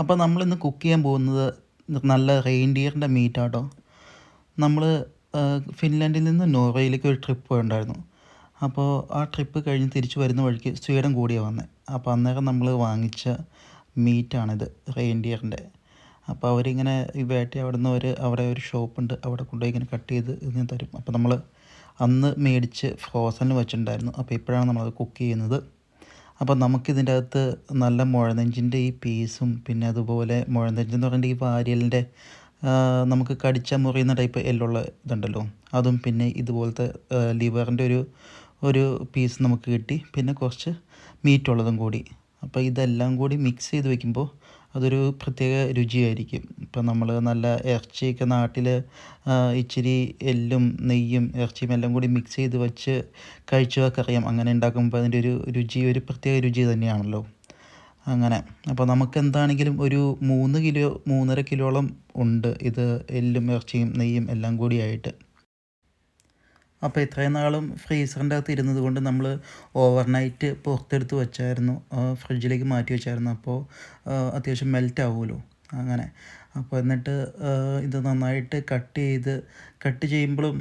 അപ്പോൾ നമ്മളിന്ന് കുക്ക് ചെയ്യാൻ പോകുന്നത് നല്ല റെയിൻഡിയറിന്റെ മീറ്റാട്ടോ നമ്മൾ ഫിൻലാൻഡിൽ നിന്ന് നോർവേയിലേക്ക് ഒരു ട്രിപ്പ് പോയിട്ടുണ്ടായിരുന്നു അപ്പോൾ ആ ട്രിപ്പ് കഴിഞ്ഞ് തിരിച്ചു വരുന്ന വഴിക്ക് സ്വീഡൻ കൂടിയാണ് വന്നത് അപ്പോൾ അന്നേരം നമ്മൾ വാങ്ങിച്ച മീറ്റാണിത് റെയിൻഡിയറിന്റെ അപ്പോൾ അവരിങ്ങനെ ഈ വേട്ട അവിടെ നിന്ന് അവർ അവിടെ ഒരു ഷോപ്പുണ്ട് അവിടെ കൊണ്ടുപോയി ഇങ്ങനെ കട്ട് ചെയ്ത് ഇങ്ങനെ തരും. അപ്പോൾ നമ്മൾ അന്ന് മേടിച്ച് ഫ്രോസണിൽ വെച്ചിട്ടുണ്ടായിരുന്നു അപ്പോൾ ഇപ്പോഴാണ് നമ്മളത് കുക്ക് ചെയ്യുന്നത്. അപ്പോൾ നമുക്കിതിന്റെ അകത്ത് നല്ല മുഴനെഞ്ചിന്റെ ഈ പീസും പിന്നെ അതുപോലെ മുഴനെഞ്ചെന്ന് പറഞ്ഞിട്ട് ഈ വാരിയലിന്റെ നമുക്ക് കടിച്ച മുറിയുന്ന ടൈപ്പ് എല്ലുള്ള ഇതുണ്ടല്ലോ. അതും പിന്നെ ഇതുപോലത്തെ ലിവറിന്റെ ഒരു ഒരു പീസ് നമുക്ക് കിട്ടി. പിന്നെ കുറച്ച് മീറ്റുള്ളതും കൂടി. അപ്പോൾ ഇതെല്ലാം കൂടി മിക്സ് ചെയ്ത് വെക്കുമ്പോൾ അതൊരു പ്രത്യേക രുചിയായിരിക്കും. ഇപ്പം നമ്മൾ നല്ല ഇറച്ചിയൊക്കെ നാട്ടിൽ ഇച്ചിരി എല്ലും നെയ്യും ഇറച്ചിയും എല്ലാം കൂടി മിക്സ് ചെയ്ത് വെച്ച് കഴിച്ചതൊക്കെ അറിയാം. അങ്ങനെ ഉണ്ടാക്കുമ്പോൾ അതിന്റെ ഒരു രുചി ഒരു പ്രത്യേക രുചി തന്നെയാണല്ലോ. അങ്ങനെ. അപ്പോൾ നമുക്ക് എന്താണെങ്കിലും ഒരു മൂന്ന് കിലോ മൂന്നര കിലോളം ഉണ്ട് ഇത് എല്ലും ഇറച്ചിയും നെയ്യും എല്ലാം കൂടിയായിട്ട് അപ്പോൾ ഇത്രയും നാളും ഫ്രീസറിന്റെ അകത്ത് ഇരുന്നത് കൊണ്ട് നമ്മൾ ഓവർനൈറ്റ് പുറത്തെടുത്ത് വെച്ചായിരുന്നു ഫ്രിഡ്ജിലേക്ക് മാറ്റി വെച്ചായിരുന്നു. അപ്പോൾ അത്യാവശ്യം മെൽറ്റ് ആവുമല്ലോ അങ്ങനെ. അപ്പോൾ എന്നിട്ട് ഇത് നന്നായിട്ട് കട്ട് ചെയ്ത് കട്ട് ചെയ്യുമ്പോഴും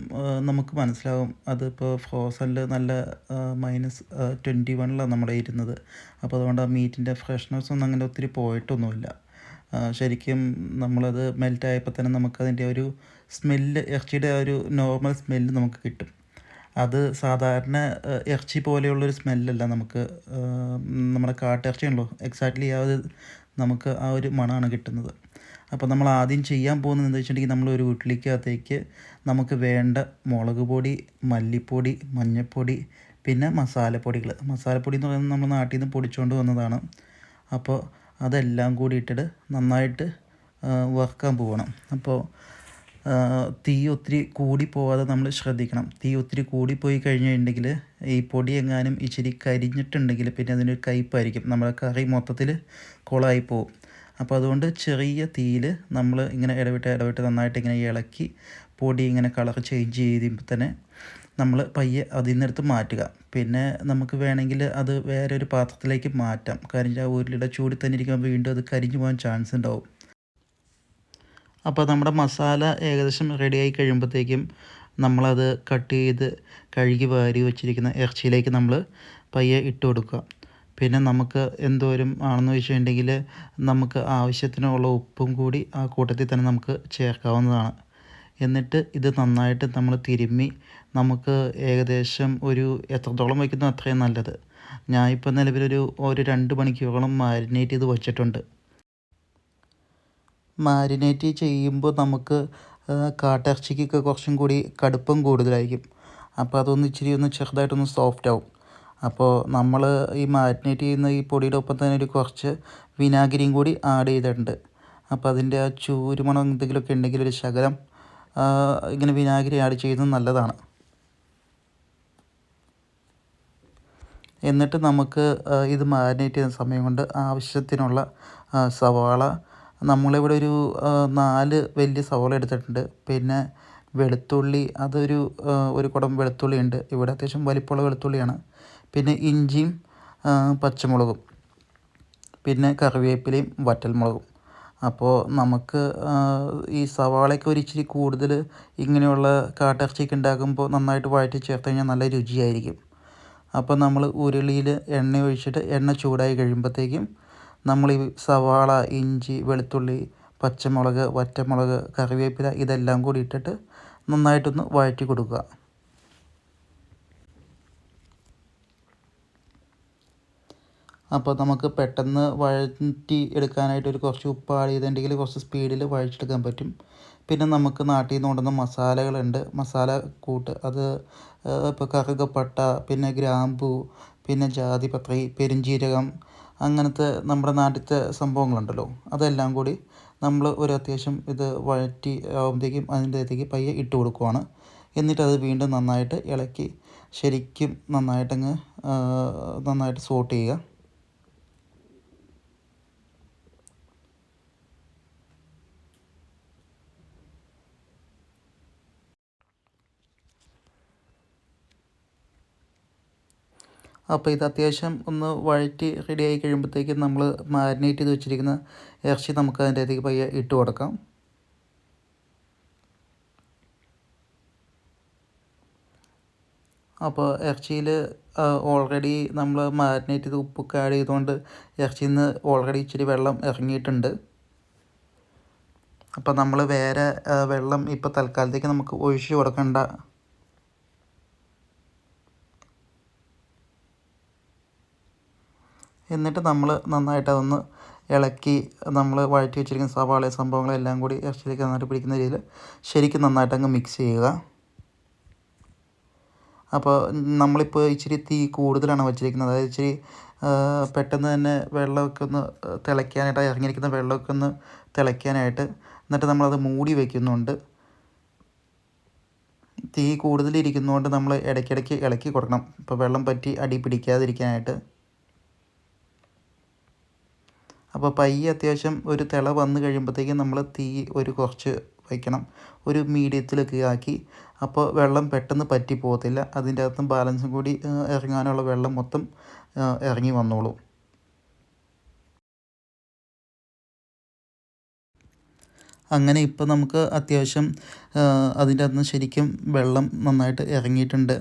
നമുക്ക് മനസ്സിലാവും അതിപ്പോൾ ഫ്രോസണിൽ നല്ല മൈനസ് ട്വന്റി വണ്ണിലാണ് നമ്മുടെ ഇരുന്നത്. അപ്പോൾ അതുകൊണ്ട് ആ മീറ്റിന്റെ ഫ്രഷ്നെസ് ഒന്നും അങ്ങനെ ഒത്തിരി പോയിട്ടൊന്നുമില്ല. ശരിക്കും നമ്മളത് മെൽറ്റ് ആയപ്പോൾ തന്നെ നമുക്കതിന്റെ ഒരു സ്മെല്ല് ഇറച്ചിയുടെ ഒരു നോർമൽ സ്മെല്ല് നമുക്ക് കിട്ടും. അത് സാധാരണ ഇറച്ചി പോലെയുള്ളൊരു സ്മെല്ലല്ല നമുക്ക് നമ്മുടെ കാട്ടിറച്ചിയാണല്ലോ എക്സാക്ട്ലി ആ ഒരു നമുക്ക് ആ ഒരു മണമാണ് കിട്ടുന്നത്. അപ്പോൾ നമ്മൾ ആദ്യം ചെയ്യാൻ പോകുന്നത് എന്താ വെച്ചിട്ടുണ്ടെങ്കിൽ നമ്മൾ ഒരു വീട്ടിലേക്കകത്തേക്ക് നമുക്ക് വേണ്ട മുളക് പൊടി മല്ലിപ്പൊടി മഞ്ഞൾപ്പൊടി പിന്നെ മസാലപ്പൊടികൾ മസാലപ്പൊടി എന്ന് പറയുന്നത് നമ്മൾ നാട്ടിൽ നിന്ന് പൊടിച്ചുകൊണ്ട് വന്നതാണ്. അപ്പോൾ അതെല്ലാം കൂടി ഇട്ടിട്ട് നന്നായിട്ട് വറുക്കാൻ പോകണം അപ്പോൾ തീ ഒത്തിരി കൂടി പോവാതെ നമ്മൾ ശ്രദ്ധിക്കണം. തീ ഒത്തിരി പോയി കഴിഞ്ഞിട്ടുണ്ടെങ്കിൽ ഈ പൊടി എങ്ങാനും ഇച്ചിരി കരിഞ്ഞിട്ടുണ്ടെങ്കിൽ പിന്നെ അതിനൊരു കയ്പ്പായിരിക്കും നമ്മുടെ കറി മൊത്തത്തിൽ കുളമായി പോകും അപ്പോൾ അതുകൊണ്ട് ചെറിയ തീയിൽ നമ്മൾ ഇങ്ങനെ ഇടവിട്ട് ഇടവിട്ട് നന്നായിട്ട് ഇങ്ങനെ ഇളക്കി പൊടി ഇങ്ങനെ കളർ ചേഞ്ച് ചെയ്യുമ്പോൾ തന്നെ നമ്മൾ പയ്യെ അതിൽ നിന്നെടുത്ത് മാറ്റുക. പിന്നെ നമുക്ക് വേണമെങ്കിൽ അത് വേറെ ഒരു പാത്രത്തിലേക്ക് മാറ്റാം. കരിഞ്ഞ ഉരുളിയുടെ ചൂടി തന്നെ ഇരിക്കുമ്പോൾ വീണ്ടും അത് കരിഞ്ഞു പോകാൻ ചാൻസ് ഉണ്ടാവും. അപ്പോൾ നമ്മുടെ മസാല ഏകദേശം റെഡിയായി കഴിയുമ്പോഴത്തേക്കും നമ്മളത് കട്ട് ചെയ്ത് കഴുകി വാരി വെച്ചിരിക്കുന്ന ഇറച്ചിയിലേക്ക് നമ്മൾ പയ്യെ ഇട്ട് കൊടുക്കുക. പിന്നെ നമുക്ക് എന്തോരം ആണെന്ന് വെച്ചിട്ടുണ്ടെങ്കിൽ നമുക്ക് ആവശ്യത്തിനുള്ള ഉപ്പും കൂടി ആ കൂട്ടത്തിൽ തന്നെ നമുക്ക് ചേർക്കാവുന്നതാണ്. എന്നിട്ട് ഇത് നന്നായിട്ട് നമ്മൾ തിരുമ്മി നമുക്ക് ഏകദേശം ഒരു എത്രത്തോളം വയ്ക്കുന്നോ അത്രയും നല്ലത്. ഞാനിപ്പോൾ നിലവിലൊരു ഒരു രണ്ട് മണിക്കൂറോളം മാരിനേറ്റ് ചെയ്ത് വച്ചിട്ടുണ്ട്. മാരിനേറ്റ് ചെയ്യുമ്പോൾ നമുക്ക് കാട്ടിറച്ചിക്കൊക്കെ കുറച്ചും കൂടി കടുപ്പം കൂടുതലായിരിക്കും. അപ്പോൾ അതൊന്ന് ഇച്ചിരി ഒന്ന് ചെറുതായിട്ടൊന്ന് സോഫ്റ്റ് ആവും. അപ്പോൾ നമ്മൾ ഈ മാരിനേറ്റ് ചെയ്യുന്ന ഈ പൊടിയുടെ ഒപ്പം തന്നെ ഒരു കുറച്ച് വിനാഗിരിയും കൂടി ആഡ് ചെയ്തിട്ടുണ്ട്. അപ്പോൾ അതിന്റെ ആ ചൂരുമണം എന്തെങ്കിലുമൊക്കെ ഉണ്ടെങ്കിൽ ഒരു ശകലം ഇങ്ങനെ വിനാഗിരി ആഡ് ചെയ്യുന്നത് നല്ലതാണ്. എന്നിട്ട് നമുക്ക് ഇത് മാരിനേറ്റ് ചെയ്യുന്ന സമയം കൊണ്ട് ആവശ്യത്തിനുള്ള സവാള നമ്മളിവിടെ ഒരു നാല് വലിയ സവോള എടുത്തിട്ടുണ്ട്. പിന്നെ വെളുത്തുള്ളി അതൊരു ഒരു കുടം വെളുത്തുള്ളി ഉണ്ട് ഇവിടെ അത്യാവശ്യം വലിപ്പമുള്ള വെളുത്തുള്ളിയാണ്. പിന്നെ ഇഞ്ചിയും പച്ചമുളകും. പിന്നെ കറിവേപ്പിലയും വറ്റൽമുളകും. അപ്പോൾ നമുക്ക് ഈ സവാളയൊക്കെ ഒരു ഇച്ചിരി കൂടുതൽ ഇങ്ങനെയുള്ള കാട്ടിറച്ചിയൊക്കെ ഉണ്ടാക്കുമ്പോൾ നന്നായിട്ട് വഴറ്റി ചേർത്ത് കഴിഞ്ഞാൽ നല്ല രുചിയായിരിക്കും. അപ്പോൾ നമ്മൾ ഉരുളിയിൽ എണ്ണ ഒഴിച്ചിട്ട് എണ്ണ ചൂടായി കഴിയുമ്പോഴത്തേക്കും നമ്മൾ ഈ സവാള ഇഞ്ചി വെളുത്തുള്ളി പച്ചമുളക് വറ്റമുളക് കറിവേപ്പില ഇതെല്ലാം കൂടി ഇട്ടിട്ട് നന്നായിട്ടൊന്ന് വഴറ്റി കൊടുക്കുക. അപ്പോൾ നമുക്ക് പെട്ടെന്ന് വഴറ്റി എടുക്കാനായിട്ട് ഒരു കുറച്ച് ഉപ്പ് ആഡ് ചെയ്തിട്ടുണ്ടെങ്കിൽ കുറച്ച് സ്പീഡിൽ വഴിച്ചെടുക്കാൻ പറ്റും. പിന്നെ നമുക്ക് നാട്ടിൽ നിന്ന് കൊണ്ടുവന്ന മസാലകളുണ്ട്. മസാല കൂട്ട് അത് ഇപ്പോൾ കറുകപ്പട്ട പിന്നെ ഗ്രാമ്പൂ പിന്നെ ജാതിപത്രി പെരുംജീരകം അങ്ങനത്തെ നമ്മുടെ നാട്ടിലത്തെ സംഭവങ്ങളുണ്ടല്ലോ. അതെല്ലാം കൂടി നമ്മൾ ഒരു അത്യാവശ്യം ഇത് വഴറ്റി ആകുമ്പോഴത്തേക്കും അതിന്റെ അകത്തേക്ക് പയ്യെ ഇട്ട് കൊടുക്കുവാണ്. എന്നിട്ടത് വീണ്ടും നന്നായിട്ട് ഇളക്കി ശരിക്കും നന്നായിട്ടങ്ങ് നന്നായിട്ട് സോട്ട് ചെയ്യുക. അപ്പോൾ ഇത് അത്യാവശ്യം ഒന്ന് വഴറ്റി റെഡി ആയി കഴിയുമ്പോഴത്തേക്കും നമ്മൾ മാരിനേറ്റ് ചെയ്ത് വെച്ചിരിക്കുന്ന ഇറച്ചി നമുക്ക് അതിന്റെ അതിലേക്ക് പയ്യെ ഇട്ട് കൊടുക്കാം. അപ്പോൾ ഇറച്ചിയിൽ ഓൾറെഡി നമ്മൾ മാരിനേറ്റ് ചെയ്ത് ഉപ്പൊക്കെ ആഡ് ചെയ്തുകൊണ്ട് ഇറച്ചിയിൽ നിന്ന് ഓൾറെഡി ഇച്ചിരി വെള്ളം ഇറങ്ങിയിട്ടുണ്ട്. അപ്പോൾ നമ്മൾ വേറെ വെള്ളം ഇപ്പോൾ തൽക്കാലത്തേക്ക് നമുക്ക് ഒഴിച്ചു കൊടുക്കണ്ട എന്നിട്ട് നമ്മൾ നന്നായിട്ട് അതൊന്ന് ഇളക്കി നമ്മൾ വഴറ്റി വെച്ചിരിക്കുന്ന സവാള സംഭവങ്ങളെല്ലാം കൂടി ഇറച്ചിയിലേക്ക് നന്നായിട്ട് പിടിക്കുന്ന രീതിയിൽ ശരിക്കും നന്നായിട്ട് അങ്ങ് മിക്സ് ചെയ്യുക. അപ്പോൾ നമ്മളിപ്പോൾ ഇച്ചിരി തീ കൂടുതലാണ് വച്ചിരിക്കുന്നത്. അതായത് ഇച്ചിരി പെട്ടെന്ന് തന്നെ വെള്ളമൊക്കെ ഒന്ന് തിളയ്ക്കാനായിട്ട് ഇറങ്ങിയിരിക്കുന്ന വെള്ളമൊക്കെ ഒന്ന് തിളയ്ക്കാനായിട്ട് എന്നിട്ട് നമ്മളത് മൂടി വയ്ക്കുന്നുണ്ട് തീ കൂടുതലിരിക്കുന്നതുകൊണ്ട് നമ്മൾ ഇടയ്ക്കിടയ്ക്ക് ഇളക്കി കൊടുക്കണം. ഇപ്പോൾ വെള്ളം പറ്റി അടി പിടിക്കാതിരിക്കാനായിട്ട്. അപ്പോൾ പയ്യെ അത്യാവശ്യം ഒരു തിള വന്നു കഴിയുമ്പോഴത്തേക്കും നമ്മൾ തീ ഒരു കുറച്ച് വയ്ക്കണം. ഒരു മീഡിയത്തിലൊക്കെ ആക്കി. അപ്പോൾ വെള്ളം പെട്ടെന്ന് പറ്റി പോകത്തില്ല. അതിന്റെ അകത്തും ബാലൻസും കൂടി ഇറങ്ങാനുള്ള വെള്ളം മൊത്തം ഇറങ്ങി വന്നോളും. അങ്ങനെ ഇപ്പോൾ നമുക്ക് അത്യാവശ്യം അതിന്റെ അകത്ത് ശരിക്കും വെള്ളം നന്നായിട്ട് ഇറങ്ങിയിട്ടുണ്ട്.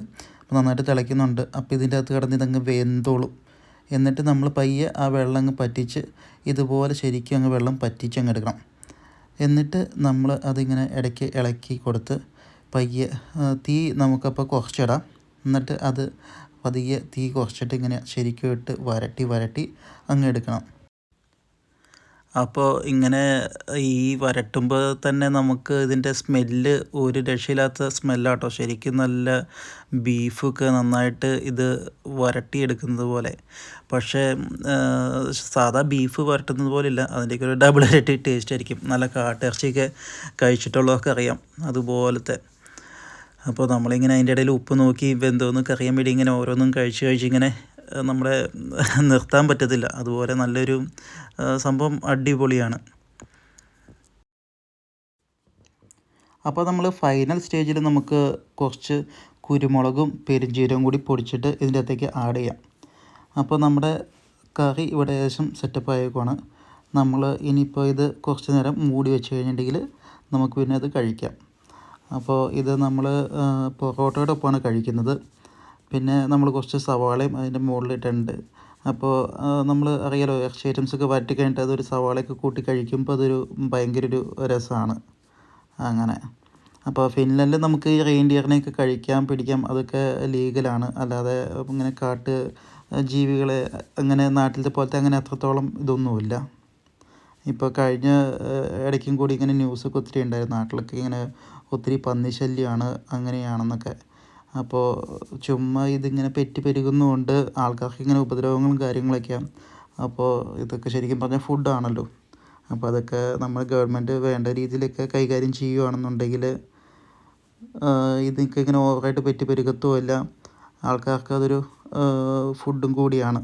നന്നായിട്ട് തിളയ്ക്കുന്നുണ്ട്. അപ്പോൾ ഇതിന്റെ അകത്ത് കിടന്ന് ഇതങ്ങ് വെന്തോളും. എന്നിട്ട് നമ്മൾ പയ്യെ ആ വെള്ളം അങ്ങ് പറ്റിച്ച് ഇതുപോലെ ശരിക്കും അങ്ങ് വെള്ളം പറ്റിച്ച് അങ്ങ് എടുക്കണം. എന്നിട്ട് നമ്മൾ അതിങ്ങനെ ഇടയ്ക്ക് ഇളക്കി കൊടുത്ത് പയ്യെ തീ നമുക്കപ്പോൾ കുറച്ചിടാം. എന്നിട്ട് അത് പതിയെ തീ കുറച്ചിട്ട് ഇങ്ങനെ ശരിക്കും ഇട്ട് വരട്ടി വരട്ടി അങ്ങ് എടുക്കണം. അപ്പോൾ ഇങ്ങനെ ഈ വരട്ടുമ്പോൾ തന്നെ നമുക്ക് ഇതിന്റെ സ്മെല്ല് ഒരു രക്ഷയില്ലാത്ത സ്മെല്ലാട്ടോ. ശരിക്കും നല്ല ബീഫൊക്കെ നന്നായിട്ട് ഇത് വരട്ടിയെടുക്കുന്നത് പോലെ. പക്ഷേ സാധാ ബീഫ് വരട്ടുന്നത് പോലില്ല. അതിന്റെയൊക്കെ ഒരു ഡബിൾ ഇരട്ടി ടേസ്റ്റ് ആയിരിക്കും. നല്ല കാട്ടിറച്ചിയൊക്കെ കഴിച്ചിട്ടുള്ളതൊക്കെ അറിയാം അതുപോലത്തെ. അപ്പോൾ നമ്മളിങ്ങനെ അതിന്റെ ഇടയിൽ ഉപ്പ് നോക്കി വെന്തോന്നൊക്കെ അറിയാൻ വേണ്ടി ഇങ്ങനെ ഓരോന്നും കഴിച്ച് കഴിച്ചിങ്ങനെ നമ്മളെ നിർത്താൻ പറ്റത്തില്ല. അതുപോലെ നല്ലൊരു സംഭവം അടിപൊളിയാണ്. അപ്പോൾ നമ്മൾ ഫൈനൽ സ്റ്റേജിൽ നമുക്ക് കുറച്ച് കുരുമുളകും പെരുംജീരവും കൂടി പൊടിച്ചിട്ട് ഇതിന്റെ അകത്തേക്ക് ആഡ് ചെയ്യാം. അപ്പോൾ നമ്മുടെ കറി ഇവിടെ ഏകദേശം സെറ്റപ്പ് ആയേക്കുവാണ്. നമ്മൾ ഇനിയിപ്പോൾ ഇത് കുറച്ച് നേരം മൂടി വെച്ച് കഴിഞ്ഞിട്ടുണ്ടെങ്കിൽ നമുക്ക് പിന്നെ അത് കഴിക്കാം. അപ്പോൾ ഇത് നമ്മൾ പൊറോട്ടയുടെ ഒപ്പമാണ് കഴിക്കുന്നത്. പിന്നെ നമ്മൾ കുറച്ച് സവാളയും അതിന്റെ മുകളിലിട്ടുണ്ട്. അപ്പോൾ നമ്മൾ അറിയാലോ ഇറച്ചി ഐറ്റംസൊക്കെ വരട്ടി കഴിഞ്ഞിട്ട് അതൊരു സവാളയൊക്കെ കൂട്ടി കഴിക്കുമ്പോൾ അതൊരു ഭയങ്കര ഒരു രസമാണ്. അങ്ങനെ. അപ്പോൾ ഫിൻലൻഡിൽ നമുക്ക് ഈ റെയിൻഡിയറിനെയൊക്കെ കഴിക്കാം പിടിക്കാം അതൊക്കെ ലീഗലാണ്. അല്ലാതെ ഇങ്ങനെ കാട്ട് ജീവികളെ അങ്ങനെ നാട്ടിലത്തെ പോലത്തെ അങ്ങനെ അത്രത്തോളം ഇതൊന്നുമില്ല. ഇപ്പോൾ കഴിഞ്ഞ ഇടയ്ക്കും കൂടി ഇങ്ങനെ ന്യൂസൊക്കെ ഒത്തിരി ഉണ്ടായിരുന്നു. നാട്ടിലൊക്കെ ഇങ്ങനെ ഒത്തിരി പന്നി ശല്യമാണ് അങ്ങനെയാണെന്നൊക്കെ. അപ്പോൾ ചുമ്മാ ഇതിങ്ങനെ പെറ്റി പെരുകുന്നതുകൊണ്ട് ആൾക്കാർക്ക് ഇങ്ങനെ ഉപദ്രവങ്ങളും കാര്യങ്ങളൊക്കെയാണ് അപ്പോൾ ഇതൊക്കെ ശരിക്കും പറഞ്ഞാൽ ഫുഡാണല്ലോ. അപ്പോൾ അതൊക്കെ നമ്മൾ ഗവൺമെന്റ് വേണ്ട രീതിയിലൊക്കെ കൈകാര്യം ചെയ്യുകയാണെന്നുണ്ടെങ്കിൽ ഇതൊക്കെ ഇങ്ങനെ ഓവറായിട്ട് പെറ്റി പെരുകത്തുമില്ല ആൾക്കാർക്ക് അതൊരു ഫുഡും കൂടിയാണ്.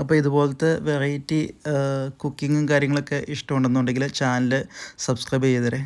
അപ്പോൾ ഇതുപോലത്തെ വെറൈറ്റി കുക്കിങ്ങും കാര്യങ്ങളൊക്കെ ഇഷ്ടമുണ്ടെന്നുണ്ടെങ്കിൽ ചാനൽ സബ്സ്ക്രൈബ് ചെയ്തേരെ.